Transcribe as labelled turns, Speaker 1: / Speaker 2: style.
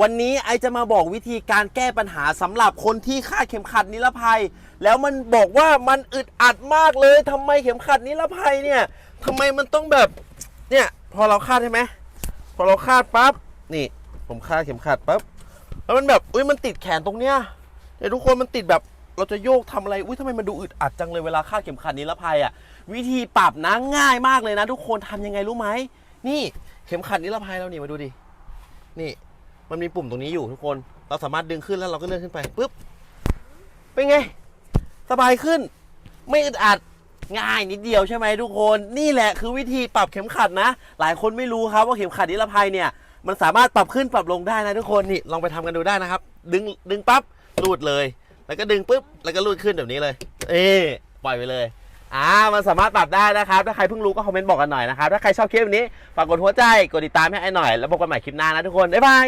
Speaker 1: วันนี้ไอจะมาบอกวิธีการแก้ปัญหาสำหรับคนที่คาดเข็มขัดนิรภัย แล้วมันบอกว่ามันอึดอัดมากเลยทำไมเข็มขัดนิรภัยเนี่ยทำไมมันต้องแบบเนี่ยพอเราคาดใช่ไหมพอเราคาดปั๊บนี่ ผมคาดเข็มขัดปั๊บแล้วมันแบบอุ้ยมันติดแขนตรงเนี้ยเดี๋ยวทุกคนมันติดแบบเราจะโยกทำอะไรอุ้ยทำไมมันดูอึดอัดจังเลยเวลาคาดเข็มขัดนิรภัยอะวิธีปรับนะง่ายมากเลยนะ ทุกคนทำยังไงรู้ไหมนี่เข็มขัดนิรภัยเรานี่มาดูดินี่ มันมีปุ่มตรงนี้อยู่ทุกคน เราสามารถดึงขึ้นแล้วเราก็เลื่อนขึ้นไปปุ๊บ เป็นไง สบายขึ้น ไม่อึดอัด ง่ายนิดเดียวใช่ไหมทุกคน นี่แหละคือวิธีปรับเข็มขัดนะ หลายคนไม่รู้ครับว่าเข็มขัดนิรภัยเนี่ย มันสามารถปรับขึ้นปรับลงได้นะทุกคน นี่ลองไปทำกันดูได้นะครับ ดึง ดึงปั๊บ รูดเลย แล้วก็ดึงปุ๊บ แล้วก็รูดขึ้นแบบนี้เลย เอ๊ปล่อยไปเลยอ่า มันสามารถปรับได้นะครับ ถ้าใครเพิ่งรู้ก็คอมเมนต์บอกกันหน่อยนะครับ ถ้าใครชอบคลิปนี้ ฝากกดหัวใจ กดติดตามให้ไอ้หน่อย แล้วพบกันใหม่คลิปหน้านะทุกคน บ๊ายบาย